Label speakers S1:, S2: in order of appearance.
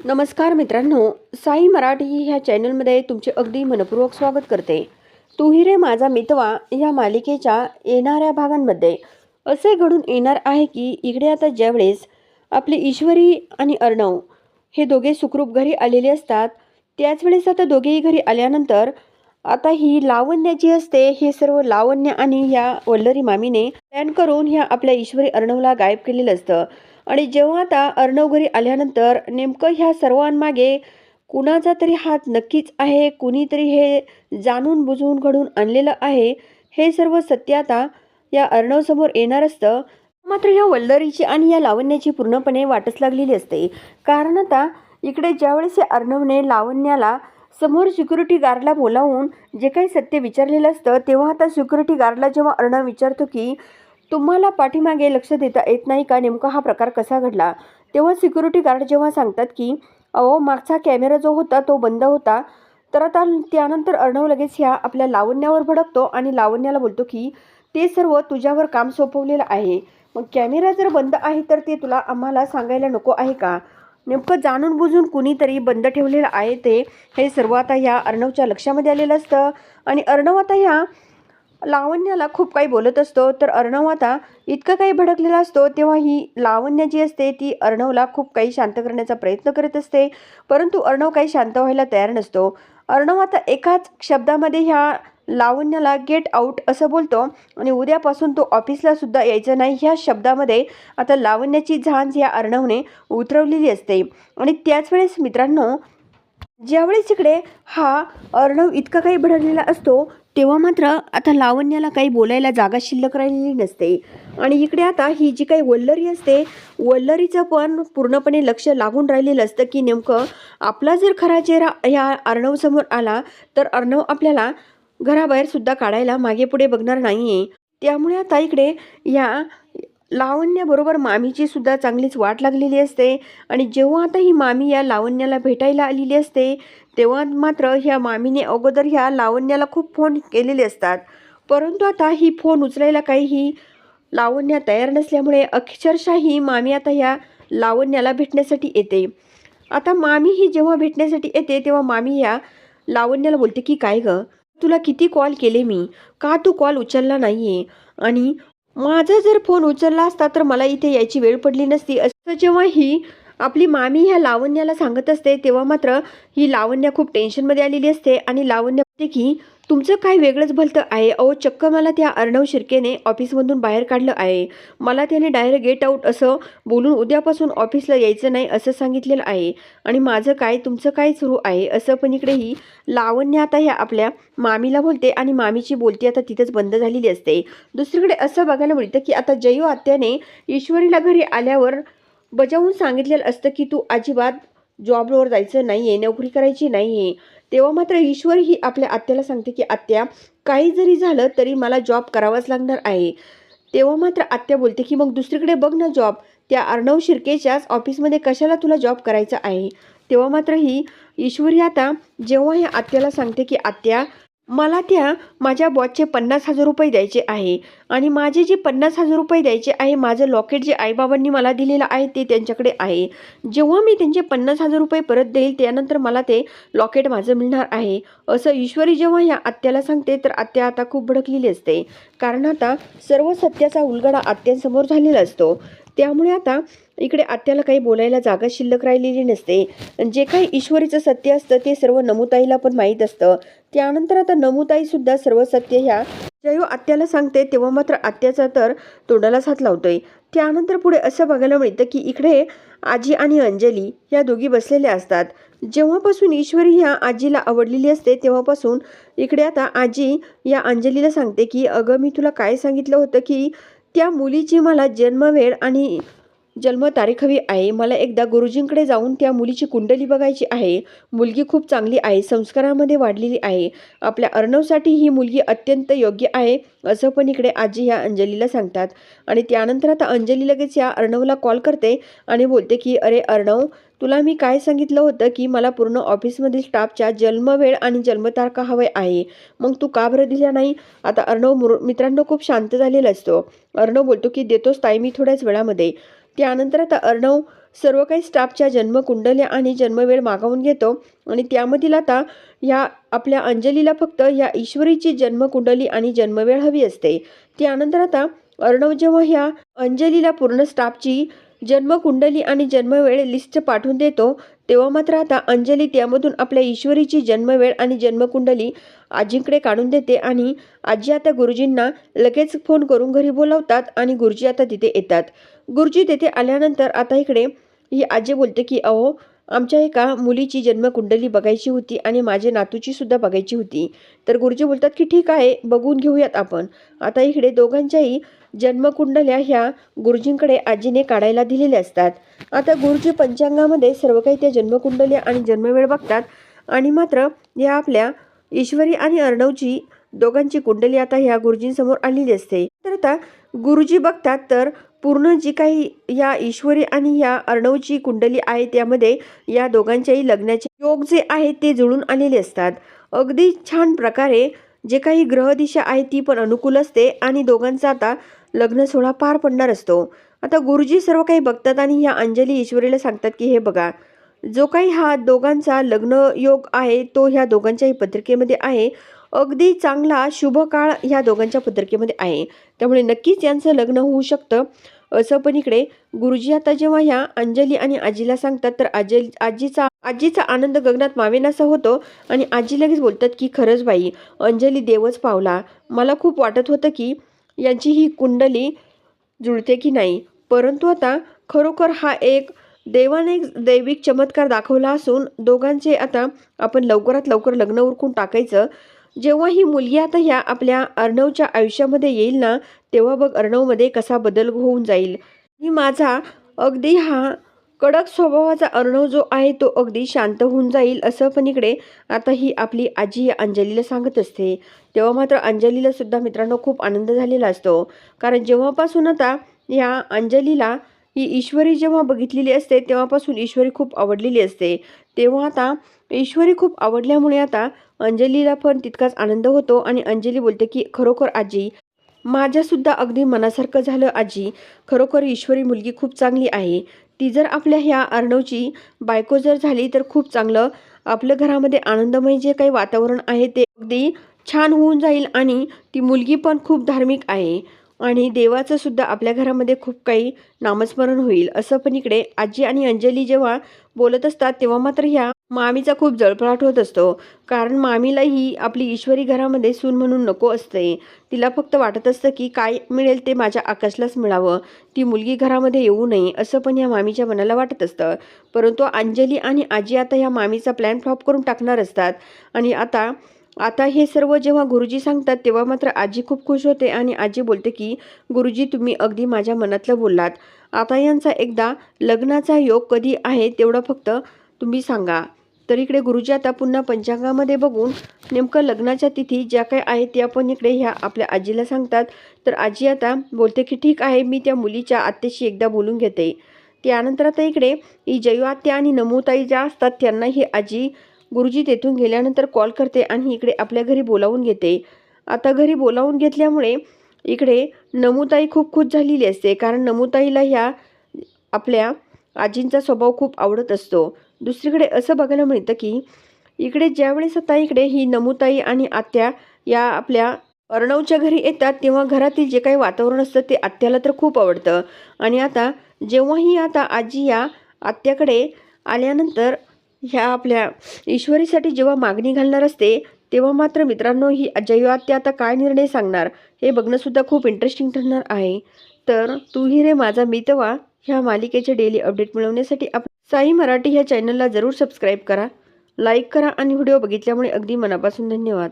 S1: नमस्कार मित्रांनो साई मराठी ह्या चॅनलमध्ये तुमचे अगदी मनपूर्वक स्वागत करते. तू रे माझा मितवा या मालिकेच्या येणाऱ्या भागांमध्ये. असे घडून येणार आहे की इकडे आता ज्यावेळेस आपले ईश्वरी आणि अर्णव हे दोघे सुखरूप घरी आलेले असतात त्याच वेळेस आता दोघेही घरी आल्यानंतर आता ही लावण्य जी असते हे सर्व लावण्य आणि ह्या वल्लरी मामीने प्लॅन करून ह्या आपल्या ईश्वरी अर्णवला गायब केलेलं असतं. आणि जेव्हा आता अर्णव घरी आल्यानंतर नेमकं ह्या सर्वांमागे कुणाचा तरी हात नक्कीच आहे कुणीतरी हे जाणून बुजवून घडून आणलेलं आहे हे सर्व सत्य आता या अर्णवसमोर येणार असतं. मात्र या वल्लरीची आणि या लावण्याची पूर्णपणे वाटच लागलेली असते. कारण आता इकडे ज्यावेळेस या अर्णवने लावण्याला समोर सिक्युरिटी गार्डला बोलावून जे काही सत्य विचारलेलं असतं तेव्हा आता सिक्युरिटी गार्डला जेव्हा अर्णव विचारतो की तुम्हाला पाठीमागे लक्ष देता येत नाही का? नेमका हा प्रकार कसा घडला? तेव्हा सिक्युरिटी गार्ड जेव्हा सांगतात की अहो मागचा कॅमेरा जो होता तो बंद होता. तर आता त्यानंतर अर्णव लगेच ह्या आपल्या लावण्यावर भडकतो आणि लावण्याला बोलतो की ते सर्व तुझ्यावर काम सोपवलेलं आहे. मग कॅमेरा जर बंद आहे तर ते तुला आम्हाला सांगायला नको आहे का? नेमकं जाणून बुजून कुणीतरी बंद ठेवलेलं आहे ते? हे सर्व आता ह्या अर्णवच्या लक्षामध्ये आलेलं असतं. आणि अर्णव आता ह्या लावण्याला खूप काही बोलत असतो. तर अर्णव आता इतकं काही भडकलेला असतो तेव्हा ही लावण्य जी असते ती अर्णवला खूप काही शांत करण्याचा प्रयत्न करत असते. परंतु अर्णव काही शांत व्हायला तयार नसतो. अर्णव आता एकाच शब्दामध्ये ह्या लावण्याला गेट आऊट असं बोलतो आणि उद्यापासून तो ऑफिसला सुद्धा यायचं नाही. ह्या शब्दामध्ये आता लावण्याची झांज या अर्णवने उतरवलेली असते. आणि त्याच वेळेस मित्रांनो ज्यावेळेस इकडे हा अर्णव इतका काही भडकलेला असतो तेव्हा मात्र आता लावण्याला काही बोलायला जागा शिल्लक राहिलेली नसते. आणि इकडे आता ही जी काही वल्लरी असते वल्लरीचं पण पूर्णपणे लक्ष लागून राहिलेलं असतं की नेमकं आपला जर खरा चेहरा ह्या अर्णवसमोर आला तर अर्णव आपल्याला घराबाहेरसुद्धा काढायला मागे पुढे बघणार नाही आहे त्यामुळे आता इकडे या लावण्याबरोबर मामीची सुद्धा चांगलीच वाट लागलेली असते. आणि जेव्हा आता ही मामी या लावण्याला भेटायला आलेली असते तेव्हा मात्र ह्या मामीने अगोदर ह्या लावण्याला खूप फोन केलेले असतात. परंतु आता ही फोन उचलायला काही लावण्या तयार नसल्यामुळे अक्षरशः ही मामी आता ह्या लावण्याला भेटण्यासाठी येते. आता मामी ही जेव्हा भेटण्यासाठी येते तेव्हा मामी या लावण्याला बोलते की काय गं? तुला किती कॉल केले मी? का तू कॉल उचलला नाही आहे आणि माझा जर फोन उचलला असता तर मला इथे यायची वेळ पडली नसती. असं जेव्हा ही आपली मामी ह्या लावण्याला सांगत असते तेव्हा मात्र ही लावण्या खूप टेन्शनमध्ये आलेली असते आणि लावण्य की तुमचं काय वेगळंच भलतं आहे? अहो चक्क मला त्या अर्णव शिर्केने ऑफिसमधून बाहेर काढलं आहे. मला त्याने डायरेक्ट गेट आऊट असं बोलून उद्यापासून ऑफिसला यायचं नाही असं सांगितलेलं आहे. आणि माझं काय तुमचं काय सुरू आहे? असं पण इकडेही लावण्य आता ह्या आपल्या मामीला बोलते आणि मामीची बोलती आता तिथंच बंद झालेली असते. दुसरीकडे असं बघायला मिळतं की आता जयू आत्याने ईश्वरीला घरी आल्यावर बजावून सांगितलेलं असतं की तू अजिबात जॉबवर जायचं नाही आहे नोकरी करायची नाही आहे तेव्हा मात्र ईश्वर ही आपल्या आत्याला सांगते की आत्या काही जरी झालं तरी मला जॉब करावाच लागणार आहे. तेव्हा मात्र आत्या बोलते की मग दुसरीकडे बघ ना जॉब. त्या अर्णव शिर्केच्याच ऑफिसमध्ये कशाला तुला जॉब करायचा आहे? तेव्हा मात्र ही ईश्वरी आता जेव्हा ह्या आत्याला सांगते की आत्या मला त्या माझ्या बॉसचे पन्नास हजार रुपये द्यायचे आहे आणि माझे जे पन्नास हजार रुपये द्यायचे आहे माझं लॉकेट जे आईबाबांनी मला दिलेलं आहे ते त्यांच्याकडे आहे. जेव्हा मी त्यांचे पन्नास हजार रुपये परत देईल त्यानंतर मला ते लॉकेट माझं मिळणार आहे. असं ईश्वरी जेव्हा या आत्याला सांगते तर आत्या आता खूप भडकलेली असते. कारण आता सर्व सत्याचा उलगडा आत्यांसमोर झालेला असतो. त्यामुळे आता इकडे आत्याला काही बोलायला जागा शिल्लक राहिलेली नसते. जे काही ईश्वरीचं सत्य असतं ते सर्व नमुताईला पण माहीत असतं. त्यानंतर आता नमुताईसुद्धा सर्व सत्य ह्या जयो आत्याला सांगते तेव्हा मात्र आत्याचा तर तोंडालाच हात लावतोय. त्यानंतर पुढे असं बघायला मिळतं की इकडे आजी आणि अंजली या दोघी बसलेल्या असतात. जेव्हापासून ईश्वरी ह्या आजीला आवडलेली असते तेव्हापासून इकडे आता आजी या अंजलीला सांगते की अगं मी तुला काय सांगितलं होतं की त्या मुलीची मला जन्मवेळ आणि जन्मतारीख हवी आहे. मला एकदा गुरुजींकडे जाऊन त्या मुलीची कुंडली बघायची आहे. मुलगी खूप चांगली आहे. संस्कारामध्ये वाढलेली आहे. आपल्या अर्णवसाठी ही मुलगी अत्यंत योग्य आहे असं पण इकडे आजी ह्या अंजलीला सांगतात. आणि त्यानंतर आता अंजली लगेच या अर्णवला कॉल करते आणि बोलते की अरे अर्णव तुला मी काय सांगितलं होतं की मला पूर्ण ऑफिसमधील स्टाफच्या जन्मवेळ आणि जन्मतारखा हवे आहे. मग तू का बरं दिल्या नाही? आता अर्णव मुर मित्रांनो खूप शांत झालेला असतो. अर्णव बोलतो की देतोच ताई मी थोड्याच वेळामध्ये. त्यानंतर आता अर्णव सर्व काही स्टाफच्या जन्मकुंडल्या आणि जन्मवेळ मागवून घेतो आणि त्यामधील आता ह्या आपल्या अंजलीला फक्त ह्या ईश्वरीची जन्मकुंडली आणि जन्मवेळ हवी असते. त्यानंतर आता अर्णव जेव्हा ह्या अंजलीला पूर्ण स्टाफची जन्मकुंडली आणि जन्मवेळ लिस्ट पाठवून देतो तेव्हा मात्र आता अंजली त्यामधून आपल्या ईश्वरीची जन्मवेळ आणि जन्मकुंडली आजींकडे काढून देते आणि आजी आता गुरुजींना लगेच फोन करून घरी बोलावतात आणि गुरुजी आता तिथे येतात. गुरुजी तेथे आल्यानंतर आता इकडे ही आजी बोलते की अहो आमच्या एका मुलीची जन्मकुंडली बघायची होती आणि माझे नातूची सुद्धा बघायची होती. तर गुरुजी बोलतात की ठीक आहे बघून घेऊयात आपण. आता इकडे दोघांच्याही जन्मकुंडल्या ह्या गुरुजींकडे आजीने काढायला दिलेल्या असतात. आता गुरुजी पंचांगामध्ये सर्व काही त्या जन्मकुंडल्या आणि जन्मवेळ बघतात आणि मात्र या आपल्या ईश्वरी आणि अर्णवची दोघांची कुंडली आता ह्या गुरुजींसमोर आलेली असते. तर आता गुरुजी बघतात तर पूर्ण जी काही या ईश्वरी आणि या अर्णवची कुंडली आहे त्यामध्ये या दोघांच्याही लग्नाचे योग जे आहेत ते जुळून आलेले असतात. अगदी छान प्रकारे जे काही ग्रहदिशा आहे ती पण अनुकूल असते आणि दोघांचा आता लग्न सोहळा पार पडणार असतो. आता गुरुजी सर्व काही बघतात आणि ह्या अंजली ईश्वरीला सांगतात की हे बघा जो काही हा दोघांचा लग्न योग आहे तो ह्या दोघांच्याही पत्रिकेमध्ये आहे. अगदी चांगला शुभ काळ ह्या दोघांच्या पत्रिकेमध्ये आहे. त्यामुळे नक्कीच यांचं लग्न होऊ शकतं. असं पण इकडे गुरुजी आता जेव्हा ह्या अंजली आणि आजीला सांगतात तर आजी आजीचा आजीचा आनंद गगनात मावेनासा होतो आणि आजी लगेच बोलतात की खरंच बाई अंजली देवच पावला. मला खूप वाटत होतं की यांची ही कुंडली जुळते की नाही. परंतु आता खरोखर हा एक देवाने एक दैविक चमत्कार दाखवला असून दोघांचे आता आपण लवकरात लवकर लग्न उरकून टाकायचं. जेव्हा ही मुलगी आता ह्या आपल्या अर्णवच्या आयुष्यामध्ये येईल ना तेव्हा बघ अर्णवमध्ये कसा बदल होऊन जाईल. मी माझा अगदी हा कडक स्वभावाचा अर्णव जो आहे तो अगदी शांत होऊन जाईल असं पण इकडे आता ही आपली आजी अंजलीला सांगत असते. तेव्हा मात्र अंजलीला सुद्धा मित्रांनो खूप आनंद झालेला असतो. कारण जेव्हापासून आता या अंजलीला ही ईश्वरी जेव्हा बघितलेली असते तेव्हापासून ईश्वरी खूप आवडलेली असते. तेव्हा आता ईश्वरी खूप आवडल्यामुळे आता अंजलीला पण तितकाच आनंद होतो आणि अंजली बोलते की खरोखर आजी माझ्यासुद्धा अगदी मनासारखं झालं आजी. खरोखर ईश्वरी मुलगी खूप चांगली आहे. ती जर आपल्या ह्या अर्णवची बायको जर झाली तर खूप चांगलं. आपलं घरामध्ये आनंदमय जे काही वातावरण आहे ते अगदी छान होऊन जाईल आणि ती मुलगी पण खूप धार्मिक आहे. आणि देवाचं सुद्धा आपल्या घरामध्ये खूप काही नामस्मरण होईल. असं पण इकडे आजी आणि अंजली जेव्हा बोलत असतात तेव्हा मात्र ह्या मामीचा खूप जळफळाट होत असतो. कारण मामीला ही आपली ईश्वरी घरामध्ये सून म्हणून नको असते. तिला फक्त वाटत असतं की काय मिळेल ते माझ्या आकाशलाच मिळावं. ती मुलगी घरामध्ये येऊ नये असं पण या मामीच्या मनाला वाटत असतं. परंतु अंजली आणि आजी आता ह्या मामीचा प्लॅन फ्लॉप करून टाकणार असतात. आणि आता आता हे सर्व जेव्हा गुरुजी सांगतात तेव्हा मात्र आजी खूप खुश होते आणि आजी बोलते की गुरुजी तुम्ही अगदी माझ्या मनातलं बोललात. आता यांचा एकदा लग्नाचा योग कधी आहे तेवढं फक्त तुम्ही सांगा. तर इकडे गुरुजी आता पुन्हा पंचांगामध्ये बघून नेमकं लग्नाच्या तिथी ज्या काय आहेत त्या पण इकडे ह्या आपल्या आजीला सांगतात. तर आजी आता बोलते की ठीक आहे मी त्या मुलीच्या आत्याशी एकदा बोलून घेते. त्यानंतर आता इकडे ही जयू आत्या आणि नमूताई ज्या असतात त्यांना ही आजी गुरुजी तेथून गेल्यानंतर कॉल करते आणि इकडे आपल्या घरी बोलावून घेते. आता घरी बोलावून घेतल्यामुळे इकडे नमुताई खूप खुश झालेली असते. कारण नमुताईला ह्या आपल्या आजींचा स्वभाव खूप आवडत असतो. दुसरीकडे असं बघायला मिळतं की इकडे ज्यावेळेस आता इकडे ही नमुताई आणि आत्या या आपल्या अर्णवच्या घरी येतात तेव्हा घरातील जे काही वातावरण असतं ते आत्याला तर खूप आवडतं. आणि आता जेव्हाही आता आजी या आत्याकडे आल्यानंतर ह्या आपल्या ईश्वरीसाठी जेव्हा मागणी घालणार असते तेव्हा मात्र मित्रांनो ही जयू ते आता काय निर्णय सांगणार हे बघणंसुद्धा खूप इंटरेस्टिंग ठरणार आहे. तर तू ही रे माझा मितवा ह्या मालिकेचे डेली अपडेट मिळवण्यासाठी आप साई मराठी ह्या चॅनलला जरूर सबस्क्राईब करा लाईक करा आणि व्हिडिओ बघितल्यामुळे अगदी मनापासून धन्यवाद.